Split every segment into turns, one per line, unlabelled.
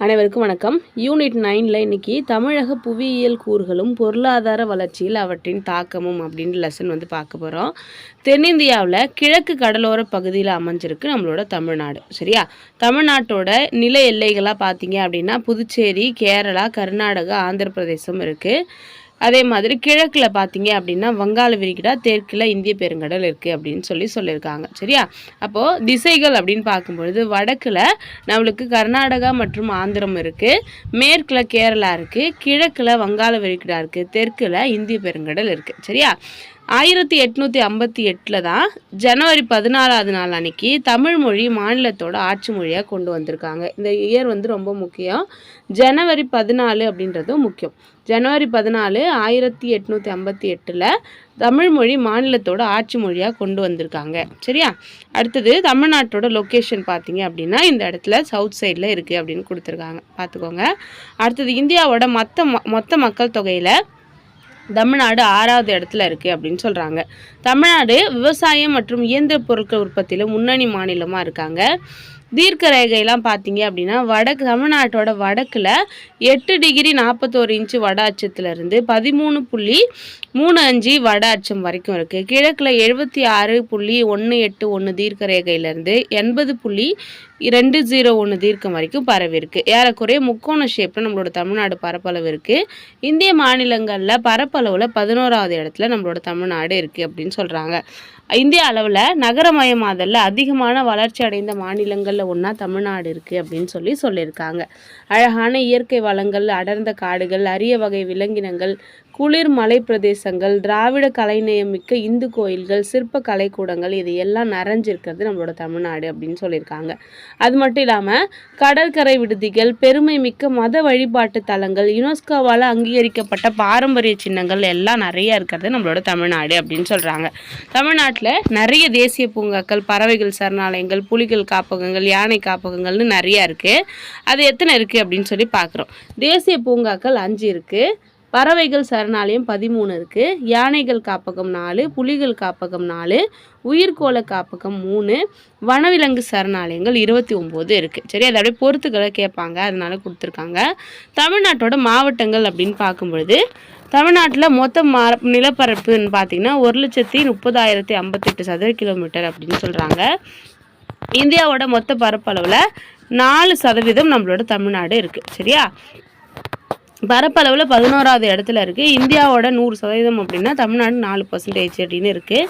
அனைவருக்கும் வணக்கம். யூனிட் நைனில் இன்றைக்கி தமிழக புவியியல் கூறுகளும் பொருளாதார வளர்ச்சியில் அவற்றின் தாக்கமும் அப்படின்ற லெசன் வந்து பார்க்க போகிறோம் தென்னிந்தியாவில் கிழக்கு கடலோர பகுதியில் அமைஞ்சிருக்கு நம்மளோட தமிழ்நாடு சரியா? தமிழ்நாட்டோட நில எல்லைகளாக பார்த்தீங்க அப்படின்னா புதுச்சேரி கேரளா கர்நாடகா ஆந்திர பிரதேசம் இருக்குது அதே மாதிரி கிழக்கில் பார்த்தீங்க அப்படின்னா வங்காள விரிகிடா தெற்கில் இந்திய பெருங்கடல் இருக்குது அப்படின்னு சொல்லி சொல்லியிருக்காங்க. சரியா? அப்போது திசைகள் அப்படின்னு பார்க்கும்பொழுது வடக்கில் நம்மளுக்கு கர்நாடகா மற்றும் ஆந்திரம் இருக்குது மேற்கில் கேரளா இருக்குது கிழக்கில் வங்காள விரிகிடா இருக்குது தெற்கில் இந்திய பெருங்கடல் இருக்குது சரியா? ஆயிரத்தி எட்நூற்றி ஐம்பத்தி எட்டில் தான் ஜனவரி பதினாலாவது நாள் அன்னைக்கு தமிழ் மொழி மாநிலத்தோட ஆட்சி மொழியாக கொண்டு வந்திருக்காங்க. இந்த இயர் வந்து ரொம்ப முக்கியம். ஜனவரி பதினாலு அப்படின்றதும் முக்கியம். ஜனவரி பதினாலு ஆயிரத்தி எட்நூற்றி ஐம்பத்தி எட்டில் தமிழ் மொழி மாநிலத்தோட ஆட்சி மொழியாக கொண்டு வந்திருக்காங்க. சரியா? அடுத்தது தமிழ்நாட்டோட லொக்கேஷன் பார்த்தீங்க அப்படின்னா இந்த இடத்துல சவுத் சைடில் இருக்குது அப்படின்னு கொடுத்துருக்காங்க. பார்த்துக்கோங்க. அடுத்தது இந்தியாவோட மொத்த ம- மொத்த மக்கள் தொகையில் தமிழ்நாடு ஆறாவது இடத்துல இருக்குது அப்படின்னு சொல்கிறாங்க தமிழ்நாடு விவசாயம் மற்றும் இயந்திர பொருட்கள் உற்பத்தியில் முன்னணி மாநிலமாக இருக்காங்க. தீர்க்க ரேகையெல்லாம் பார்த்தீங்க அப்படின்னா வடக்கு தமிழ்நாட்டோட வடக்கில் எட்டு டிகிரி நாற்பத்தோரு இன்ச்சு வட அச்சத்துலேருந்து பதிமூணு புள்ளி மூணு அஞ்சு வட அச்சம் வரைக்கும் இருக்குது கிழக்கில் எழுபத்தி ஆறு புள்ளி ஒன்று எட்டு ஒன்று தீர்க்க ரேகையிலேருந்து எண்பது புள்ளி ரெண்டு ஜீரோ ஒன்று தீர்க்கம் வரைக்கும் பரவி இருக்குது ஏறக்குறைய முக்கோண ஷேப்பில் நம்மளோட தமிழ்நாடு பரப்பளவு இருக்குது இந்திய மாநிலங்களில் பரப்பளவில் பதினோராவது இடத்துல நம்மளோட தமிழ்நாடு இருக்குது அப்படின்னு சொல்கிறாங்க இந்திய அளவில் நகரமயமாதலில் அதிகமான வளர்ச்சி அடைந்த மாநிலங்களில் ஒன்றா தமிழ்நாடு இருக்குது அப்படின்னு சொல்லி சொல்லியிருக்காங்க. அழகான இயற்கை வளங்கள் அடர்ந்த காடுகள் அரிய வகை விலங்கினங்கள் குளிர் மலை பிரதேசங்கள் திராவிட கலைநயம் மிக்க இந்து கோயில்கள் சிற்ப கலைக்கூடங்கள் இது எல்லாம் நிறைஞ்சிருக்கிறது நம்மளோட தமிழ்நாடு அப்படின்னு சொல்லியிருக்காங்க. அது மட்டும் இல்லாமல் கடற்கரை விடுதிகள் பெருமை மிக்க மத வழிபாட்டு தலங்கள் யுனெஸ்கோவால் அங்கீகரிக்கப்பட்ட பாரம்பரிய சின்னங்கள் எல்லாம் நிறைய இருக்கிறது நம்மளோட தமிழ்நாடு அப்படின்னு சொல்கிறாங்க தமிழ்நாட்டில் நிறைய தேசிய பூங்காக்கள் பறவைகள் சரணாலயங்கள் புலிகள் காப்பகங்கள் யானை காப்பகங்கள்னு நிறையா இருக்குது அது எத்தனை இருக்குது அப்படின்னு சொல்லி பார்க்குறோம். தேசிய பூங்காக்கள் அஞ்சு இருக்குது பறவைகள் சரணாலயம் பதிமூணு இருக்குது யானைகள் காப்பகம் நாலு புலிகள் காப்பகம் நாலு உயிர்கோள காப்பகம் மூணு வனவிலங்கு சரணாலயங்கள் இருபத்தி ஒம்பது இருக்குது சரி அதை அப்படியே பொறுத்துக்களை கேட்பாங்க. அதனால் கொடுத்துருக்காங்க. தமிழ்நாட்டோட மாவட்டங்கள் அப்படின்னு பார்க்கும்பொழுது தமிழ்நாட்டில் மொத்த மா நிலப்பரப்புன்னு பார்த்தீங்கன்னா ஒரு லட்சத்தி முப்பதாயிரத்தி ஐம்பத்தெட்டு சதுர கிலோமீட்டர் அப்படின்னு சொல்கிறாங்க இந்தியாவோட மொத்த பரப்பளவில் நாலு சதவீதம் நம்மளோட தமிழ்நாடு இருக்குது சரியா? பரப்பளவில் பதினோராவது இடத்துல இருக்குது இந்தியாவோட நூறு சதவீதம் அப்படின்னா தமிழ்நாடு நாலு பர்சன்டேஜ் அப்படின்னு இருக்குது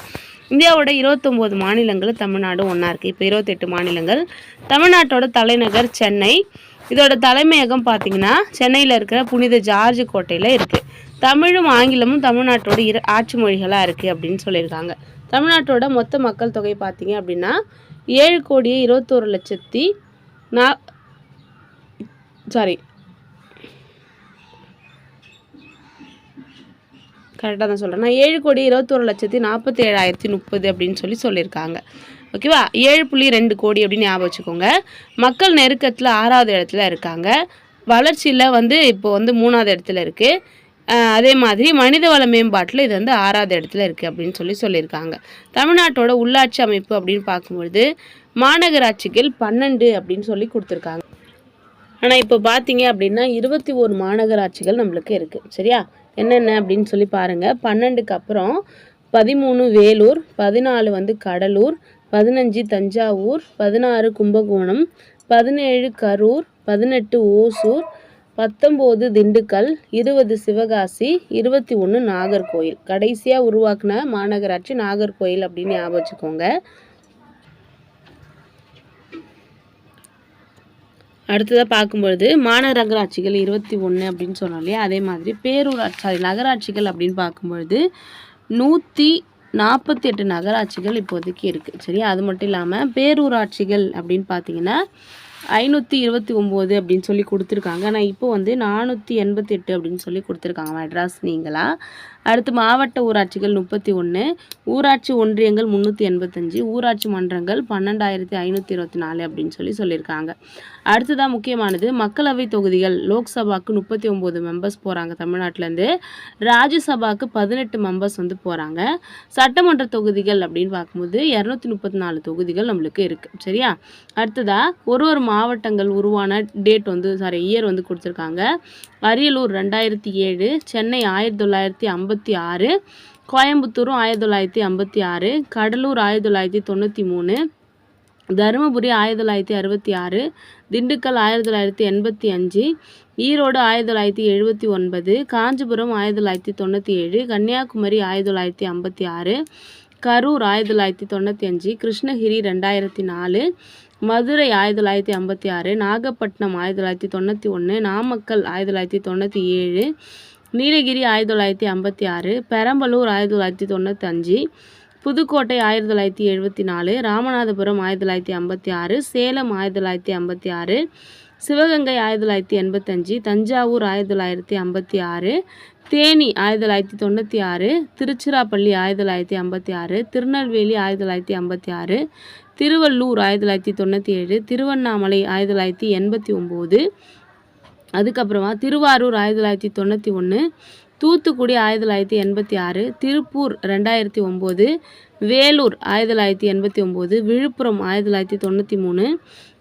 இந்தியாவோட இருபத்தொம்போது மாநிலங்கள் தமிழ்நாடு ஒன்றா இருக்குது இப்போ இருபத்தெட்டு மாநிலங்கள். தமிழ்நாட்டோட தலைநகர் சென்னை. இதோட தலைமையகம் பார்த்தீங்கன்னா சென்னையில் இருக்கிற புனித ஜார்ஜ் கோட்டையில் இருக்குது தமிழும் ஆங்கிலமும் தமிழ்நாட்டோட இரு ஆட்சி மொழிகளாக இருக்குது அப்படின்னு சொல்லியிருக்காங்க. தமிழ்நாட்டோட மொத்த மக்கள் தொகை பார்த்தீங்க அப்படின்னா ஏழு கோடியே இருபத்தோரு லட்சத்தி நா சாரி கரெக்டாக தான் சொல்கிறேன் நான் ஏழு கோடி இருபத்தொரு லட்சத்தி நாற்பத்தி ஏழாயிரத்தி முப்பது அப்படின்னு சொல்லி சொல்லியிருக்காங்க. ஓகேவா ஏழு புள்ளி ரெண்டு கோடி அப்படின்னு ஞாபகம் வச்சுக்கோங்க. மக்கள் நெருக்கத்தில் ஆறாவது இடத்துல இருக்காங்க. வளர்ச்சியில் வந்து இப்போ வந்து மூணாவது இடத்துல இருக்குது அதே மாதிரி மனிதவள மேம்பாட்டில் இது வந்து ஆறாவது இடத்துல இருக்குது அப்படின்னு சொல்லி சொல்லியிருக்காங்க. தமிழ்நாட்டோட உள்ளாட்சி அமைப்பு அப்படின்னு பார்க்கும்பொழுது மாநகராட்சிகள் பன்னெண்டு அப்படின்னு சொல்லி கொடுத்துருக்காங்க. ஆனால் இப்போ பார்த்தீங்க அப்படின்னா இருபத்தி ஒரு மாநகராட்சிகள் நம்மளுக்கு இருக்குது சரியா? என்னென்ன அப்படின்னு சொல்லி பாருங்கள் பன்னெண்டுக்கு அப்புறம் பதிமூணு வேலூர் பதினாலு வந்து கடலூர் பதினஞ்சு தஞ்சாவூர் பதினாறு கும்பகோணம் பதினேழு கரூர் பதினெட்டு ஓசூர் பத்தொம்போது திண்டுக்கல் இருபது சிவகாசி இருபத்தி ஒன்று நாகர்கோயில் கடைசியாக உருவாக்குன மாநகராட்சி நாகர்கோயில் அப்படின்னு ஞாபகம் வச்சுக்கோங்க. அடுத்ததாக பார்க்கும்பொழுது மாநகராட்சிகள் இருபத்தி ஒன்று அப்படின்னு சொன்னோம் இல்லையா? அதே மாதிரி பேரூராட்சி சாரி நகராட்சிகள் அப்படின்னு பார்க்கும்பொழுது நூற்றி நாற்பத்தி எட்டு நகராட்சிகள் இப்போதைக்கு இருக்குது சரியா? அது மட்டும் இல்லாமல் பேரூராட்சிகள் அப்படின்னு பார்த்தீங்கன்னா ஐநூற்றி இருபத்தி ஒம்பது அப்படின்னு சொல்லி கொடுத்துருக்காங்க. ஆனால் இப்போ வந்து நானூற்றி எண்பத்தி எட்டு அப்படின்னு சொல்லி கொடுத்துருக்காங்க. மெட்ராஸ் நீங்களா? அடுத்து மாவட்ட ஊராட்சிகள் முப்பத்தி ஒன்று ஊராட்சி ஒன்றியங்கள் முந்நூற்றி எண்பத்தஞ்சு ஊராட்சி மன்றங்கள் பன்னெண்டாயிரத்தி ஐநூற்றி இருபத்தி நாலு அப்படின்னு சொல்லி சொல்லியிருக்காங்க. அடுத்ததாக முக்கியமானது மக்களவை தொகுதிகள் லோக்சபாக்கு முப்பத்தி ஒம்பது மெம்பர்ஸ் போகிறாங்க தமிழ்நாட்டிலேருந்து. ராஜ்யசபாக்கு பதினெட்டு மெம்பர்ஸ் வந்து போகிறாங்க சட்டமன்ற தொகுதிகள் அப்படின்னு பார்க்கும்போது இரநூத்தி முப்பத்தி நாலு தொகுதிகள் நம்மளுக்கு இருக்குது சரியா? அடுத்ததாக ஒரு ஒரு மாவட்டங்கள் உருவான டேட் வந்து சாரி இயர் வந்து கொடுத்துருக்காங்க. அரியலூர் ரெண்டாயிரத்தி ஏழு சென்னை ஆயிரத்தி தொள்ளாயிரத்தி ஐம்பத்தி ஆறு கோயம்புத்தூரும் ஆயிரத்தி தொள்ளாயிரத்தி ஐம்பத்தி ஆறு கடலூர் ஆயிரத்தி தொள்ளாயிரத்தி தொண்ணூற்றி மூணு தருமபுரி ஆயிரத்தி தொள்ளாயிரத்தி அறுபத்தி ஆறு திண்டுக்கல் ஆயிரத்தி தொள்ளாயிரத்தி எண்பத்தி அஞ்சு ஈரோடு ஆயிரத்தி தொள்ளாயிரத்தி எழுபத்தி ஒன்பது காஞ்சிபுரம் ஆயிரத்தி தொள்ளாயிரத்தி தொண்ணூற்றி ஏழு கன்னியாகுமரி ஆயிரத்தி தொள்ளாயிரத்தி ஐம்பத்தி ஆறு கரூர் ஆயிரத்தி தொள்ளாயிரத்தி தொண்ணூற்றி அஞ்சு கிருஷ்ணகிரி ரெண்டாயிரத்தி நாலு மதுரை ஆயிரத்தி தொள்ளாயிரத்தி ஐம்பத்தி ஆறு நாகப்பட்டினம் ஆயிரத்தி தொள்ளாயிரத்தி தொண்ணூற்றி ஒன்று நாமக்கல் ஆயிரத்தி தொள்ளாயிரத்தி தொண்ணூற்றி ஏழு நீலகிரி ஆயிரத்தி தொள்ளாயிரத்தி ஐம்பத்தி ஆறு பெரம்பலூர் ஆயிரத்தி தொள்ளாயிரத்தி தொண்ணூத்தஞ்சு புதுக்கோட்டை ஆயிரத்தி தொள்ளாயிரத்தி எழுபத்தி நாலு ராமநாதபுரம் ஆயிரத்தி தொள்ளாயிரத்தி ஐம்பத்தி ஆறு சேலம் ஆயிரத்தி தொள்ளாயிரத்தி ஐம்பத்தி ஆறு சிவகங்கை ஆயிரத்தி தொள்ளாயிரத்தி எண்பத்தஞ்சு தஞ்சாவூர் ஆயிரத்தி தொள்ளாயிரத்தி ஐம்பத்தி ஆறு தேனி ஆயிரத்தி தொள்ளாயிரத்தி தொண்ணூற்றி ஆறு திருச்சிராப்பள்ளி ஆயிரத்தி தொள்ளாயிரத்தி ஐம்பத்தி ஆறு திருநெல்வேலி ஆயிரத்தி தொள்ளாயிரத்தி ஐம்பத்தி ஆறு திருவள்ளூர் ஆயிரத்தி தொள்ளாயிரத்தி தொண்ணூற்றி ஏழு திருவண்ணாமலை ஆயிரத்தி தொள்ளாயிரத்தி எண்பத்தி ஒம்பது அதுக்கப்புறமா திருவாரூர் ஆயிரத்தி தொள்ளாயிரத்தி தொண்ணூற்றி ஒன்று தூத்துக்குடி ஆயிரத்தி தொள்ளாயிரத்தி எண்பத்தி ஆறு திருப்பூர் ரெண்டாயிரத்தி ஒம்பது வேலூர் ஆயிரத்தி தொள்ளாயிரத்தி எண்பத்தி ஒம்பது விழுப்புரம் ஆயிரத்தி தொள்ளாயிரத்தி தொண்ணூற்றி மூணு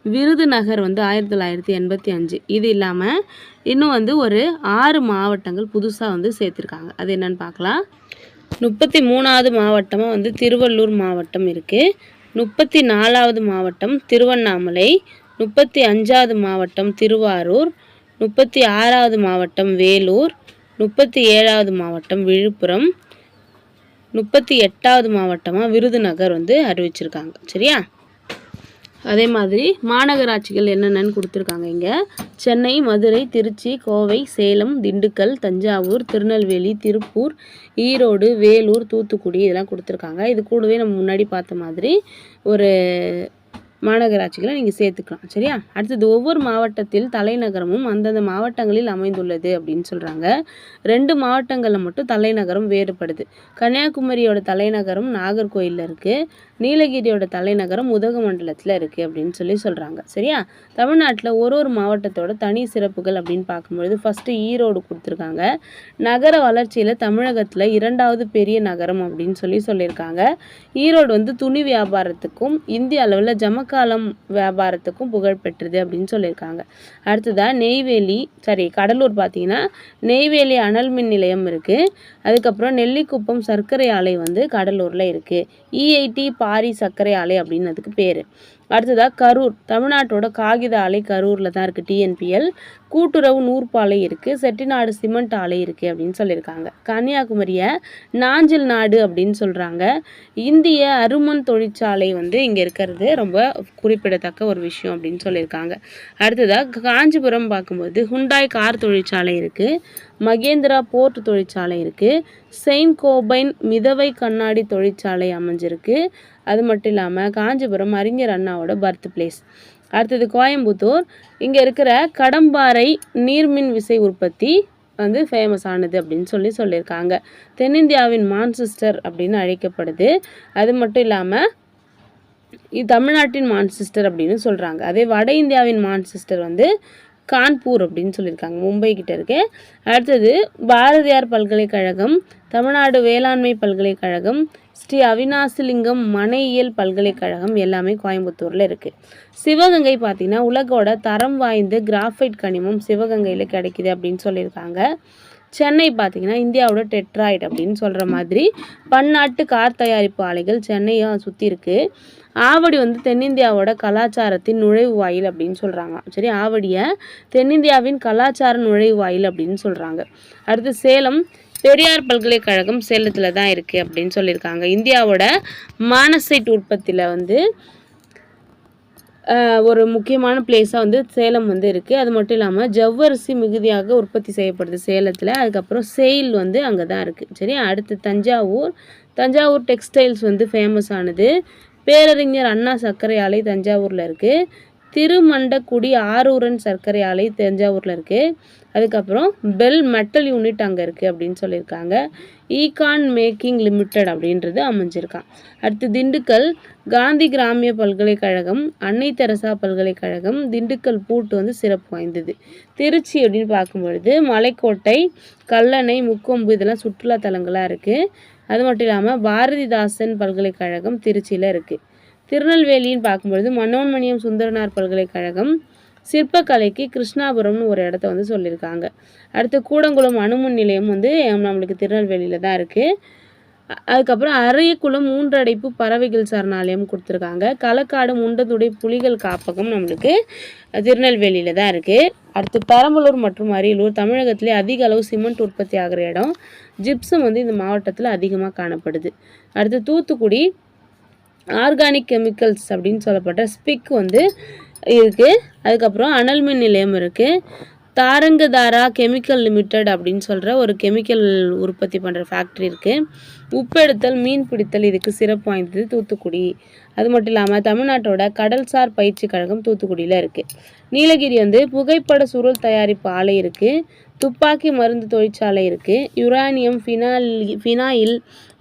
விருதுநகர் வந்து ஆயிரத்தி தொள்ளாயிரத்தி எண்பத்தி அஞ்சு. இது இல்லாமல் இன்னும் வந்து ஒரு ஆறு மாவட்டங்கள் புதுசாக வந்து சேர்த்துருக்காங்க. அது என்னென்னு பார்க்கலாம். முப்பத்தி மூணாவது மாவட்டமாக வந்து திருவள்ளூர் மாவட்டம் இருக்குது முப்பத்தி நாலாவது மாவட்டம் திருவண்ணாமலை. முப்பத்தி அஞ்சாவது மாவட்டம் திருவாரூர். முப்பத்தி ஆறாவது மாவட்டம் வேலூர். முப்பத்தி ஏழாவது மாவட்டம் விழுப்புரம். முப்பத்தி எட்டாவது மாவட்டமாக விருதுநகர் வந்து அறிவிச்சிருக்காங்க. சரியா? அதே மாதிரி மாநகராட்சிகள் என்னென்னு கொடுத்துருக்காங்க இங்கே. சென்னை மதுரை திருச்சி கோவை சேலம் திண்டுக்கல் தஞ்சாவூர் திருநெல்வேலி திருப்பூர் ஈரோடு வேலூர் தூத்துக்குடி இதெல்லாம் கொடுத்துருக்காங்க. இது கூடவே நம்ம முன்னாடி பார்த்த மாதிரி ஒரு மாநகராட்சிகளை நீங்கள் சேர்த்துக்கலாம். சரியா? அடுத்தது ஒவ்வொரு மாவட்டத்தில் தலைநகரமும் அந்தந்த மாவட்டங்களில் அமைந்துள்ளது அப்படின்னு சொல்கிறாங்க ரெண்டு மாவட்டங்களில் மட்டும் தலைநகரம் வேறுபடுது. கன்னியாகுமரியோட தலைநகரம் நாகர்கோயிலில் இருக்குது நீலகிரியோட தலைநகரம் உதகமண்டலத்தில் இருக்குது அப்படின்னு சொல்லி சொல்கிறாங்க சரியா? தமிழ்நாட்டில் ஒரு ஒரு மாவட்டத்தோட தனி சிறப்புகள் அப்படின்னு பார்க்கும்பொழுது ஃபஸ்ட்டு ஈரோடு கொடுத்துருக்காங்க. நகர வளர்ச்சியில் தமிழகத்தில் இரண்டாவது பெரிய நகரம் அப்படின்னு சொல்லி சொல்லியிருக்காங்க. ஈரோடு வந்து துணி வியாபாரத்துக்கும் இந்திய அளவில் ஜமக்காலம் வியாபாரத்துக்கும் புகழ் பெற்றது அப்படின்னு சொல்லியிருக்காங்க. அடுத்ததாக நெய்வேலி சாரி கடலூர் பார்த்தீங்கன்னா நெய்வேலி அனல் மின் நிலையம் இருக்குது அதுக்கப்புறம் நெல்லிக்குப்பம் சர்க்கரை ஆலை வந்து கடலூரில் இருக்குது இஐடி e பாரி சர்க்கரை ஆலை அப்படின்னு அதுக்கு பேர். அடுத்ததாக கரூர். தமிழ்நாட்டோட காகித ஆலை கரூரில் தான் இருக்குது டிஎன்பிஎல் கூட்டுறவு நூற்பாலை இருக்குது செட்டிநாடு சிமெண்ட் ஆலை இருக்குது அப்படின்னு சொல்லியிருக்காங்க. கன்னியாகுமரியை நாஞ்சில் நாடு அப்படின்னு சொல்கிறாங்க இந்திய அருமன் தொழிற்சாலை வந்து இங்கே இருக்கிறது ரொம்ப குறிப்பிடத்தக்க ஒரு விஷயம் அப்படின்னு சொல்லியிருக்காங்க. அடுத்ததாக காஞ்சிபுரம் பார்க்கும்போது ஹுண்டாய் கார் தொழிற்சாலை இருக்குது மகேந்திரா போர்ட் தொழிற்சாலை இருக்குது செயின்ட் கோபைன் மிதவை கண்ணாடி தொழிற்சாலை அமைஞ்சிருக்கு. அது மட்டும் இல்லாமல் காஞ்சிபுரம் அறிஞர் அண்ணாவோட பர்த் பிளேஸ் அடுத்தது கோயம்புத்தூர். இங்கே இருக்கிற கடம்பாறை நீர்மின் விசை உற்பத்தி வந்து ஃபேமஸ் ஆனது அப்படின்னு சொல்லி சொல்லியிருக்காங்க. தென்னிந்தியாவின் மான்செஸ்டர் அப்படின்னு அழைக்கப்படுது. அது மட்டும் இல்லாமல் இது தமிழ்நாட்டின் மான்செஸ்டர் அப்படின்னு சொல்கிறாங்க அதே வட இந்தியாவின் மான்செஸ்டர் வந்து கான்பூர் அப்படின்னு சொல்லியிருக்காங்க. மும்பை கிட்ட இருக்கு. அடுத்தது பாரதியார் பல்கலைக்கழகம் தமிழ்நாடு வேளாண்மை பல்கலைக்கழகம் ஸ்ரீ அவினாசிலிங்கம் மனையியல் பல்கலைக்கழகம் எல்லாமே கோயம்புத்தூரில் இருக்குது சிவகங்கை பார்த்திங்கன்னா உலகோட தரம் வாய்ந்த கிராஃபைட் கனிமம் சிவகங்கையில் கிடைக்குது அப்படின்னு சொல்லியிருக்காங்க. சென்னை பார்த்திங்கன்னா இந்தியாவோட டெட்ராய்ட் அப்படின்னு சொல்கிற மாதிரி பன்னாட்டு கார் தயாரிப்பு ஆலைகள் சென்னையை சுற்றி இருக்குது ஆவடி வந்து தென்னிந்தியாவோட கலாச்சாரத்தின் நுழைவு வாயில் அப்படின்னு சொல்கிறாங்க சரி ஆவடியை தென்னிந்தியாவின் கலாச்சார நுழைவு வாயில் அப்படின்னு சொல்கிறாங்க அடுத்து சேலம் பெரியார் பல்கலைக்கழகம் சேலத்தில் தான் இருக்குது அப்படின்னு சொல்லியிருக்காங்க. இந்தியாவோட மானசைட் உற்பத்தியில் வந்து ஒரு முக்கியமான பிளேஸாக வந்து சேலம் வந்து இருக்குது அது மட்டும் இல்லாமல் ஜவ்வரிசி மிகுதியாக உற்பத்தி செய்யப்படுது சேலத்தில். அதுக்கப்புறம் செயில் வந்து அங்கே தான் இருக்குது சரி அடுத்து தஞ்சாவூர். தஞ்சாவூர் டெக்ஸ்டைல்ஸ் வந்து ஃபேமஸ் ஆனது. பேரறிஞர் அண்ணா சர்க்கரை ஆலை தஞ்சாவூரில் இருக்குது திருமண்டக்குடி ஆரூரன் சர்க்கரை ஆலை தஞ்சாவூரில் இருக்குது அதுக்கப்புறம் பெல் மெட்டல் யூனிட் அங்கே இருக்குது அப்படின்னு சொல்லியிருக்காங்க. ஈகான் மேக்கிங் லிமிடெட் அப்படின்றது அமைஞ்சிருக்கான். அடுத்து திண்டுக்கல் காந்தி கிராமிய பல்கலைக்கழகம் அன்னை தெரசா பல்கலைக்கழகம் திண்டுக்கல் பூட்டு வந்து சிறப்பு வாய்ந்தது. திருச்சி அப்படின்னு பார்க்கும்பொழுது மலைக்கோட்டை கல்லணை முக்கொம்பு இதெல்லாம் சுற்றுலா தலங்களாக இருக்குது அது மட்டும் இல்லாமல் பாரதிதாசன் பல்கலைக்கழகம் திருச்சியில் இருக்குது திருநெல்வேலின்னு பார்க்கும்பொழுது மனோன்மணியம் சுந்தரனார் பல்கலைக்கழகம் சிற்பக்கலைக்கு கிருஷ்ணாபுரம்னு ஒரு இடத்த வந்து சொல்லியிருக்காங்க. அடுத்து கூடங்குளம் அணுமின் நிலையம் வந்து நம்மளுக்கு திருநெல்வேலியில் தான் இருக்குது அதுக்கப்புறம் அரையக்குளம் மூன்றடைப்பு பறவைகள் சரணாலயம் கொடுத்துருக்காங்க. களக்காடு முண்டதுடை புலிகள் காப்பகம் நம்மளுக்கு திருநெல்வேலியில் தான் இருக்குது அடுத்து பெரம்பலூர் மற்றும் அரியலூர் தமிழகத்திலே அதிக அளவு சிமெண்ட் உற்பத்தி ஆகிற இடம் ஜிப்சம் வந்து இந்த மாவட்டத்தில் அதிகமாக காணப்படுது. அடுத்து தூத்துக்குடி ஆர்கானிக் கெமிக்கல்ஸ் அப்படின்னு சொல்லப்பட்ட ஸ்பிக் வந்து இருக்குது அதுக்கப்புறம் அனல் மின் நிலையம் இருக்குது தாரங்கதாரா கெமிக்கல் லிமிடெட் அப்படின்னு சொல்கிற ஒரு கெமிக்கல் உற்பத்தி பண்ணுற ஃபேக்ட்ரி இருக்குது உப்பெடுத்தல் மீன் பிடித்தல் இதுக்கு சிறப்பு வாய்ந்தது தூத்துக்குடி. அது மட்டும் இல்லாமல் தமிழ்நாட்டோட கடல்சார் பயிற்சி கழகம் தூத்துக்குடியில் இருக்குது நீலகிரி வந்து புகைப்பட சுருள் தயாரிப்பு ஆலை இருக்குது துப்பாக்கி மருந்து தொழிற்சாலை இருக்குது யுரானியம் ஃபினால் ஃபினாயில்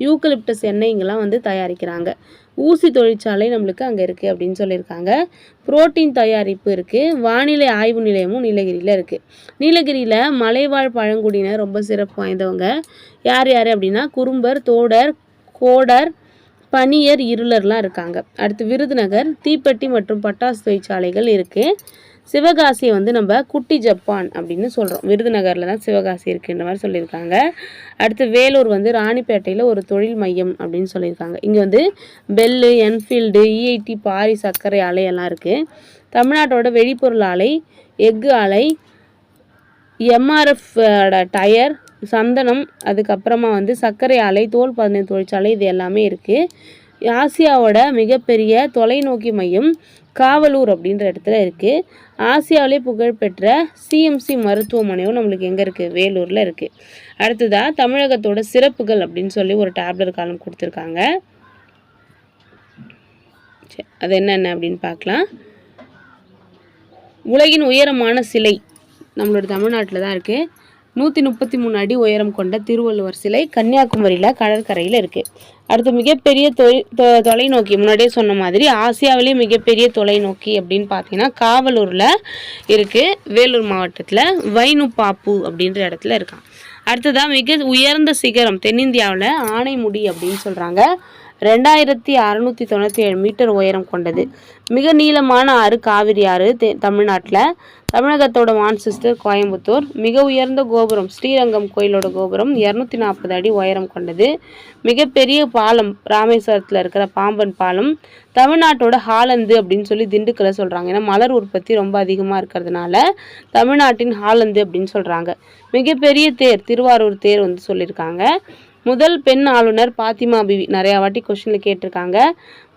யூக்கலிப்டஸ் எண்ணெய்ங்கெல்லாம் வந்து தயாரிக்கிறாங்க. ஊசி தொழிற்சாலை நம்மளுக்கு அங்கே இருக்குது அப்படின்னு சொல்லியிருக்காங்க. புரோட்டீன் தயாரிப்பு இருக்குது வானிலை ஆய்வு நிலையமும் நீலகிரியில் இருக்குது நீலகிரியில் மலைவாழ் பழங்குடியினர் ரொம்ப சிறப்பு வாய்ந்தவங்க. யார் யார் அப்படின்னா குறும்பர் தோடர் கோடர் பனியர் இருளர்லாம் இருக்காங்க. அடுத்து விருதுநகர் தீப்பெட்டி மற்றும் பட்டாசு தொழிற்சாலைகள் இருக்குது சிவகாசியை வந்து நம்ம குட்டி ஜப்பான் அப்படின்னு சொல்கிறோம் விருதுநகரில் தான் சிவகாசி இருக்குன்ற மாதிரி சொல்லியிருக்காங்க. அடுத்து வேலூர் வந்து ராணிப்பேட்டையில் ஒரு தொழில் மையம் அப்படின்னு சொல்லியிருக்காங்க. இங்கே வந்து பெல்லு என்ஃபீல்டு இஐடி பாரி சர்க்கரை ஆலை எல்லாம் இருக்குது தமிழ்நாட்டோட வெளிப்பொருள் ஆலை எஃகு ஆலை எம்ஆர்எஃப் டயர் சந்தனம் அதுக்கப்புறமா வந்து சர்க்கரை ஆலை தோல் பதன தொழிற்சாலை இது எல்லாமே இருக்குது ஆசியாவோட மிகப்பெரிய தொலைநோக்கி மையம் காவலூர் அப்படின்ற இடத்துல இருக்குது ஆசியாவிலே புகழ்பெற்ற சிஎம்சி மருத்துவமனையும் நம்மளுக்கு எங்கே இருக்குது வேலூரில் இருக்குது அடுத்ததாக தமிழகத்தோட சிறப்புகள் அப்படின்னு சொல்லி ஒரு டேப்லெட் காலம் கொடுத்துருக்காங்க. சரி, அது என்னென்ன அப்படின்னு பார்க்கலாம். உலகின் உயரமான சிலை நம்மளோட தமிழ்நாட்டில் தான் இருக்குது நூற்றி முப்பத்தி மூணு அடி உயரம் கொண்ட திருவள்ளுவர் சிலை கன்னியாகுமரியில் கடற்கரையில் இருக்குது அடுத்து மிகப்பெரிய தொலை- தொ- தொலைநோக்கி முன்னாடியே சொன்ன மாதிரி ஆசியாவிலே மிகப்பெரிய தொலைநோக்கி அப்படின்னு பார்த்தீங்கன்னா காவலூரில் இருக்குது வேலூர் மாவட்டத்தில் வைனுப்பாப்பு அப்படின்ற இடத்துல இருக்கான். அடுத்ததாக மிக உயர்ந்த சிகரம் தென்னிந்தியாவில் ஆனைமுடி அப்படின்னு சொல்கிறாங்க ரெண்டாயிரத்தி அறநூற்றி தொண்ணூற்றி ஏழு மீட்டர் உயரம் கொண்டது. மிக நீளமான ஆறு காவிரி ஆறு தெ- தமிழ்நாட்டில். தமிழகத்தோட மான்செஸ்டர் கோயம்புத்தூர். மிக உயர்ந்த கோபுரம் ஸ்ரீரங்கம் கோயிலோட கோபுரம் இரநூத்தி நாற்பது அடி உயரம் கொண்டது. மிகப்பெரிய பாலம் ராமேஸ்வரத்தில் இருக்கிற பாம்பன் பாலம். தமிழ்நாட்டோட ஹாலந்து அப்படின்னு சொல்லி திண்டுக்கலை சொல்கிறாங்க ஏன்னா மலர் உற்பத்தி ரொம்ப அதிகமாக இருக்கிறதுனால தமிழ்நாட்டின் ஹாலந்து அப்படின்னு சொல்கிறாங்க மிகப்பெரிய தேர் திருவாரூர் தேர் வந்து சொல்லியிருக்காங்க. முதல் பெண் ஆளுநர் பாத்திமா பிவி. நிறையா வாட்டி கொஷினில் கேட்டிருக்காங்க.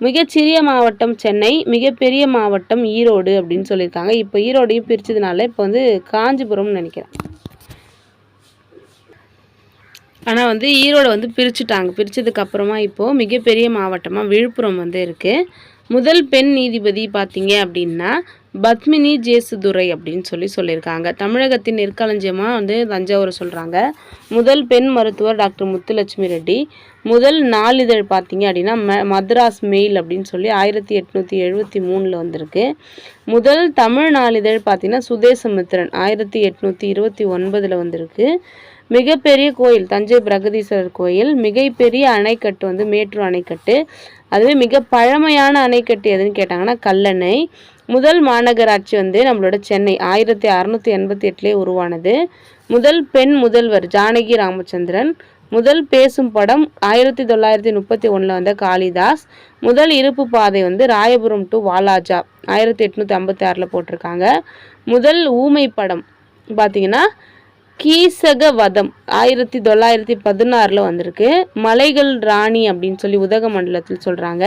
மிகச்சிறிய மாவட்டம் சென்னை மிகப்பெரிய மாவட்டம் ஈரோடு அப்படின்னு சொல்லியிருக்காங்க. இப்போ ஈரோடையும் பிரிச்சதுனால இப்போ வந்து காஞ்சிபுரம்னு நினைக்கிறேன். ஆனால் வந்து ஈரோடு வந்து பிரிச்சுட்டாங்க. பிரிச்சதுக்கு அப்புறமா இப்போது மிகப்பெரிய மாவட்டமாக விழுப்புரம் வந்து இருக்குது முதல் பெண் நீதிபதி பார்த்தீங்க அப்படின்னா பத்மினி ஜேசுதுரை அப்படின்னு சொல்லி சொல்லியிருக்காங்க. தமிழகத்தின் நெற்களஞ்சியமாக வந்து தஞ்சாவூரை சொல்கிறாங்க முதல் பெண் மருத்துவர் டாக்டர் முத்துலட்சுமி ரெட்டி. முதல் நாளிதழ் பார்த்தீங்க அப்படின்னா ம மத்ராஸ் மெயில் அப்படின்னு சொல்லி ஆயிரத்தி எட்நூற்றி எழுபத்தி மூணில் வந்திருக்கு. முதல் தமிழ் நாளிதழ் பார்த்தீங்கன்னா சுதேசமித்திரன் ஆயிரத்தி எட்நூற்றி இருபத்தி ஒன்பதில் வந்திருக்கு. மிகப்பெரிய கோயில் தஞ்சை பிரகதீஸ்வரர் கோயில். மிகப்பெரிய அணைக்கட்டு வந்து மேட்டூர் அணைக்கட்டு. அதுவே மிக பழமையான அணைக்கட்டு எதுன்னு கேட்டாங்கன்னா கல்லணை. முதல் மாநகராட்சி வந்து நம்மளோட சென்னை. ஆயிரத்தி அறநூற்றி எண்பத்தி எட்டுலேயே உருவானது. முதல் பெண் முதல்வர் ஜானகி ராமச்சந்திரன். முதல் பேசும் படம் ஆயிரத்தி தொள்ளாயிரத்தி முப்பத்தி ஒன்றில் வந்த காளிதாஸ். முதல் இருப்பு பாதை வந்து ராயபுரம் டு வாலாஜா. ஆயிரத்தி எட்நூற்றி ஐம்பத்தி ஆறில் போட்டிருக்காங்க. முதல் ஊமை படம் பார்த்தீங்கன்னா கீசக வதம் ஆயிரத்தி தொள்ளாயிரத்தி பதினாறில் வந்திருக்கு. மலைகள் ராணி அப்படின்னு சொல்லி உதகமண்டலத்தில் சொல்கிறாங்க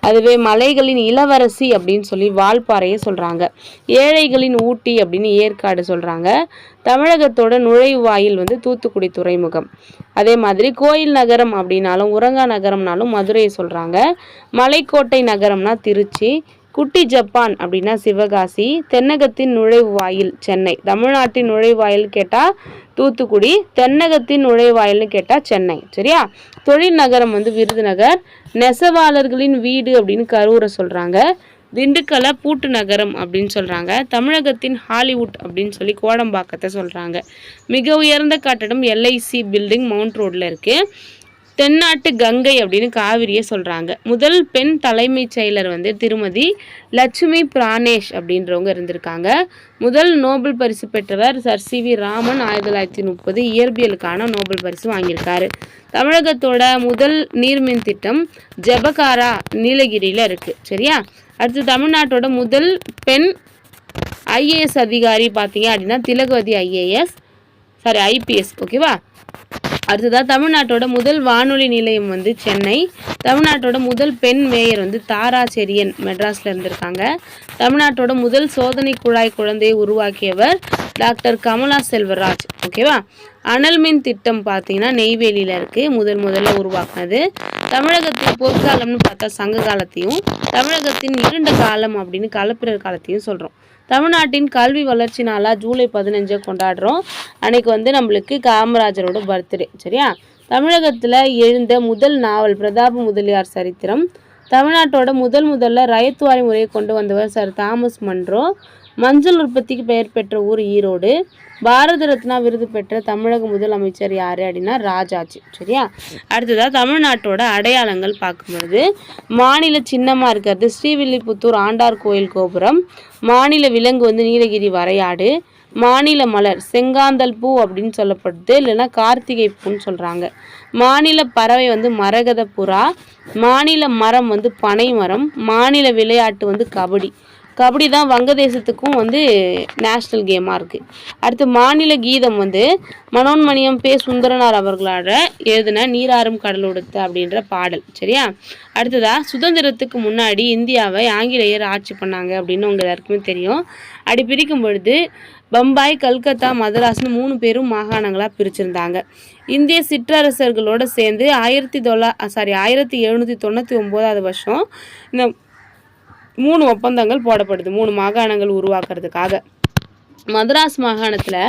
அதுவே மலைகளின் இளவரசி அப்படின்னு சொல்லி வால்பாறையை சொல்கிறாங்க ஏழைகளின் ஊட்டி அப்படின்னு ஏற்காடு சொல்கிறாங்க தமிழகத்தோட நுழைவாயில் வந்து தூத்துக்குடி துறைமுகம். அதே மாதிரி கோயில் நகரம் அப்படின்னாலும் உரங்கா நகரம்னாலும் மதுரையை சொல்கிறாங்க மலைக்கோட்டை நகரம்னா திருச்சி. குட்டி ஜப்பான் அப்படின்னா சிவகாசி தென்னகத்தின் நுழைவாயில் சென்னை. தமிழ்நாட்டின் நுழைவாயில் கேட்டால் தூத்துக்குடி தென்னகத்தின் நுழைவாயில்னு கேட்டால் சென்னை. சரியா? தொழில் நகரம் வந்து விருதுநகர். நெசவாளர்களின் வீடு அப்படின்னு கரூரை சொல்கிறாங்க திண்டுக்கலை பூட்டு நகரம் அப்படின்னு சொல்கிறாங்க தமிழகத்தின் ஹாலிவுட் அப்படின்னு சொல்லி கோடம்பாக்கத்தை சொல்கிறாங்க மிக உயர்ந்த கட்டடம் எல்ஐசி பில்டிங் மவுண்ட் ரோட்டில் இருக்குது தென்னாட்டு கங்கை அப்படின்னு காவிரியை சொல்கிறாங்க முதல் பெண் தலைமைச் செயலர் வந்து திருமதி லட்சுமி பிராணேஷ் அப்படின்றவங்க இருந்திருக்காங்க. முதல் நோபல் பரிசு பெற்றவர் சர் சி வி ராமன் ஆயிரத்தி தொள்ளாயிரத்தி முப்பது இயற்பியலுக்கான நோபல் பரிசு வாங்கியிருக்காரு. தமிழகத்தோட முதல் நீர்மின் திட்டம் ஜெபகாரா நீலகிரியில் இருக்குது சரியா? அடுத்து தமிழ்நாட்டோட முதல் பெண் ஐஏஎஸ் அதிகாரி பார்த்தீங்க அப்படின்னா திலகவதி ஐஏஎஸ் சாரி ஐபிஎஸ் ஓகேவா அடுத்ததாக தமிழ்நாட்டோட முதல் வானொலி நிலையம் வந்து சென்னை. தமிழ்நாட்டோட முதல் பெண் மேயர் வந்து தாரா செரியன் மெட்ராஸில் இருந்திருக்காங்க. தமிழ்நாட்டோட முதல் சோதனை குழாய் குழந்தையை உருவாக்கியவர் டாக்டர் கமலா செல்வராஜ். ஓகேவா? அனல் மின் திட்டம் பார்த்தீங்கன்னா நெய்வேலியில் இருக்குது முதல் முதல்ல உருவாக்குனது. தமிழகத்தில் பொற்காலம்னு பார்த்தா சங்க காலத்தையும் தமிழகத்தின் இருண்ட காலம் அப்படின்னு கலப்பிரர் காலத்தையும் சொல்கிறோம் தமிழ்நாட்டின் கல்வி வளர்ச்சி நாளாக ஜூலை பதினஞ்சை கொண்டாடுறோம். அன்னைக்கு வந்து நம்மளுக்கு காமராஜரோட பர்த்டே சரியா? தமிழகத்தில் எழுந்த முதல் நாவல் பிரதாப முதலியார் சரித்திரம். தமிழ்நாட்டோட முதல் முதல்ல ரயத்துவாரி முறையை கொண்டு வந்தவர் சார் தாமஸ் மன்றோ. மஞ்சள் உற்பத்திக்கு பெயர் பெற்ற ஊர் ஈரோடு. பாரத ரத்னா விருது பெற்ற தமிழக முதலமைச்சர் யார் அப்படின்னா ராஜாஜி. சரியா? அடுத்ததாக தமிழ்நாட்டோட அடையாளங்கள் பார்க்கும்பொழுது மாநில சின்னமாக இருக்கிறது ஸ்ரீவில்லிபுத்தூர் ஆண்டார் கோயில் கோபுரம். மாநில விலங்கு வந்து நீலகிரி வரையாடு. மாநில மலர் செங்காந்தல் பூ அப்படின்னு சொல்லப்படுது. இல்லைன்னா கார்த்திகை பூன்னு சொல்கிறாங்க மாநில பறவை வந்து மரகத புறா மாநில மரம் வந்து பனை மரம் மாநில விளையாட்டு வந்து கபடி. கபடி தான் வங்கதேசத்துக்கும் வந்து நேஷ்னல் கேமாக இருக்குது அடுத்து மாநில கீதம் வந்து மனோன்மணியம் பே சுந்தரனார் அவர்களால் எழுதின நீராறும் கடலோடுத்த அப்படின்ற பாடல் சரியா? அடுத்ததாக சுதந்திரத்துக்கு முன்னாடி இந்தியாவை ஆங்கிலேயர் ஆட்சி பண்ணாங்க அப்படின்னு உங்கள் எல்லாருக்குமே தெரியும். அப்படி பிரிக்கும் பொழுது பம்பாய் கல்கத்தா மதராஸ்னு மூணு பேரும் மாகாணங்களாக பிரிச்சிருந்தாங்க. இந்திய சிற்றரசர்களோடு சேர்ந்து ஆயிரத்தி தொள்ளா சாரி ஆயிரத்தி எழுநூற்றி தொண்ணூற்றி ஒம்போதாவது வருஷம் இந்த மூணு ஒப்பந்தங்கள் போடப்படுது. மூணு மாகாணங்கள் உருவாக்குறதுக்காக. மதராஸ் மாகாணத்தில்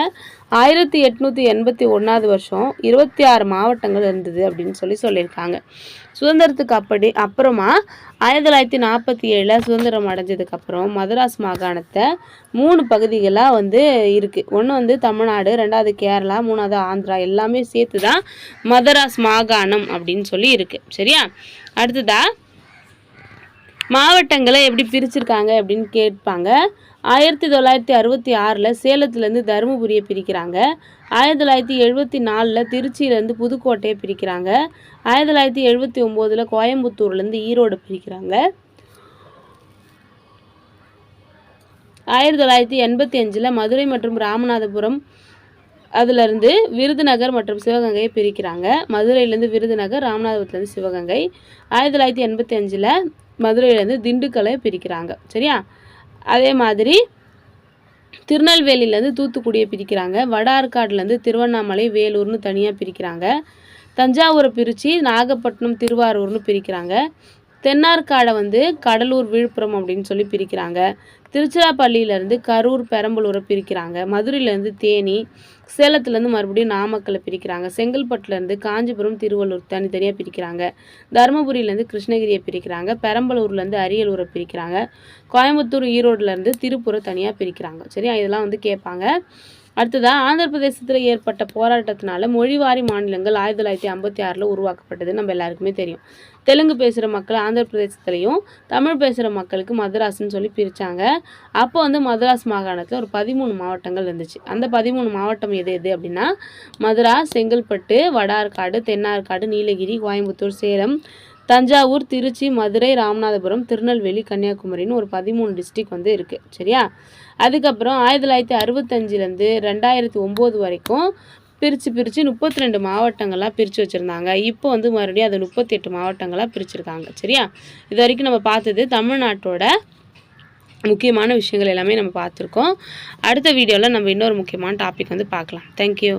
ஆயிரத்தி எட்நூற்றி எண்பத்தி ஒன்றாவது வருஷம் இருபத்தி ஆறு மாவட்டங்கள் இருந்தது அப்படின்னு சொல்லி சொல்லியிருக்காங்க. சுதந்திரத்துக்கு அப்படி அப்புறமா ஆயிரத்தி தொள்ளாயிரத்தி நாற்பத்தி ஏழில் சுதந்திரம் அடைஞ்சதுக்கப்புறம் மதராஸ் மாகாணத்தை மூணு பகுதிகளாக வந்து இருக்குது ஒன்று வந்து தமிழ்நாடு ரெண்டாவது கேரளா மூணாவது ஆந்திரா எல்லாமே சேர்த்து தான் மதராஸ் மாகாணம் அப்படின்னு சொல்லி இருக்குது சரியா? அடுத்ததாக மாவட்டங்களை எப்படி பிரிச்சிருக்காங்க அப்படின்னு கேட்பாங்க. ஆயிரத்தி தொள்ளாயிரத்தி அறுபத்தி ஆறில் சேலத்துலேருந்து தருமபுரியை பிரிக்கிறாங்க. ஆயிரத்தி தொள்ளாயிரத்தி எழுபத்தி நாலில் திருச்சியிலேருந்து புதுக்கோட்டையை பிரிக்கிறாங்க. ஆயிரத்தி தொள்ளாயிரத்தி எழுபத்தி ஒம்போதில் கோயம்புத்தூர்லேருந்து ஈரோடு பிரிக்கிறாங்க. ஆயிரத்தி தொள்ளாயிரத்தி எண்பத்தி அஞ்சில் மதுரை மற்றும் ராமநாதபுரம் அதிலிருந்து விருதுநகர் மற்றும் சிவகங்கையை பிரிக்கிறாங்க. மதுரையிலேருந்து விருதுநகர் ராமநாதபுரத்துலேருந்து சிவகங்கை. ஆயிரத்தி தொள்ளாயிரத்தி எண்பத்தி அஞ்சில் மதுரையிலேருந்து திண்டுக்கலை பிரிக்கிறாங்க. சரியா? அதே மாதிரி திருநெல்வேலியிலேருந்து தூத்துக்குடியை பிரிக்கிறாங்க. வட ஆற்காடுலேருந்து திருவண்ணாமலை வேலூர்னு தனியாக பிரிக்கிறாங்க. தஞ்சாவூரை பிரித்து நாகப்பட்டினம் திருவாரூர்னு பிரிக்கிறாங்க. தென்னார்காடை வந்து கடலூர் விழுப்புரம் அப்படின்னு சொல்லி பிரிக்கிறாங்க. திருச்சிராப்பள்ளியிலேருந்து கரூர் பெரம்பலூரை பிரிக்கிறாங்க. மதுரையிலேருந்து தேனி சேலத்துலேருந்து மறுபடியும் நாமக்கலை பிரிக்கிறாங்க. செங்கல்பட்டுலேருந்து காஞ்சிபுரம் திருவள்ளூர் தனித்தனியாக பிரிக்கிறாங்க. தருமபுரியிலேருந்து கிருஷ்ணகிரியை பிரிக்கிறாங்க. பெரம்பலூர்லேருந்து அரியலூரை பிரிக்கிறாங்க. கோயம்புத்தூர் ஈரோடுலேருந்து திருப்பூரை தனியாக பிரிக்கிறாங்க. சரியா? இதெல்லாம் வந்து கேட்பாங்க. அடுத்ததாக ஆந்திர பிரதேசத்தில் ஏற்பட்ட போராட்டத்தினால மொழிவாரி மாநிலங்கள் ஆயிரத்தி தொள்ளாயிரத்தி ஐம்பத்தி ஆறில் உருவாக்கப்பட்டது நம்ம எல்லாருக்குமே தெரியும். தெலுங்கு பேசுகிற மக்கள் ஆந்திர பிரதேசத்துலேயும் தமிழ் பேசுகிற மக்களுக்கு மதராஸ்ன்னு சொல்லி பிரித்தாங்க அப்போ வந்து மதராஸ் மாகாணத்தில் ஒரு பதிமூணு மாவட்டங்கள் இருந்துச்சு. அந்த பதிமூணு மாவட்டம் எது எது அப்படின்னா மதுரா செங்கல்பட்டு வடார்காடு தென்னார்காடு நீலகிரி கோயம்புத்தூர் சேலம் தஞ்சாவூர் திருச்சி மதுரை ராமநாதபுரம் திருநெல்வேலி கன்னியாகுமரின்னு ஒரு பதிமூணு டிஸ்ட்ரிக் வந்து இருக்குது சரியா? அதுக்கப்புறம் ஆயிரத்தி தொள்ளாயிரத்தி அறுபத்தஞ்சிலேருந்து ரெண்டாயிரத்தி ஒம்பது வரைக்கும் பிரித்து பிரித்து முப்பத்தி ரெண்டு மாவட்டங்களாக பிரித்து வச்சுருந்தாங்க. இப்போ வந்து மறுபடியும் அது முப்பத்தி எட்டு மாவட்டங்களாக பிரிச்சுருக்காங்க. சரியா? இது வரைக்கும் நம்ம பார்த்தது தமிழ்நாட்டோட முக்கியமான விஷயங்கள் எல்லாமே நம்ம பார்த்துருக்கோம். அடுத்த வீடியோவில் நம்ம இன்னொரு முக்கியமான டாபிக் வந்து பார்க்கலாம். தேங்க்யூ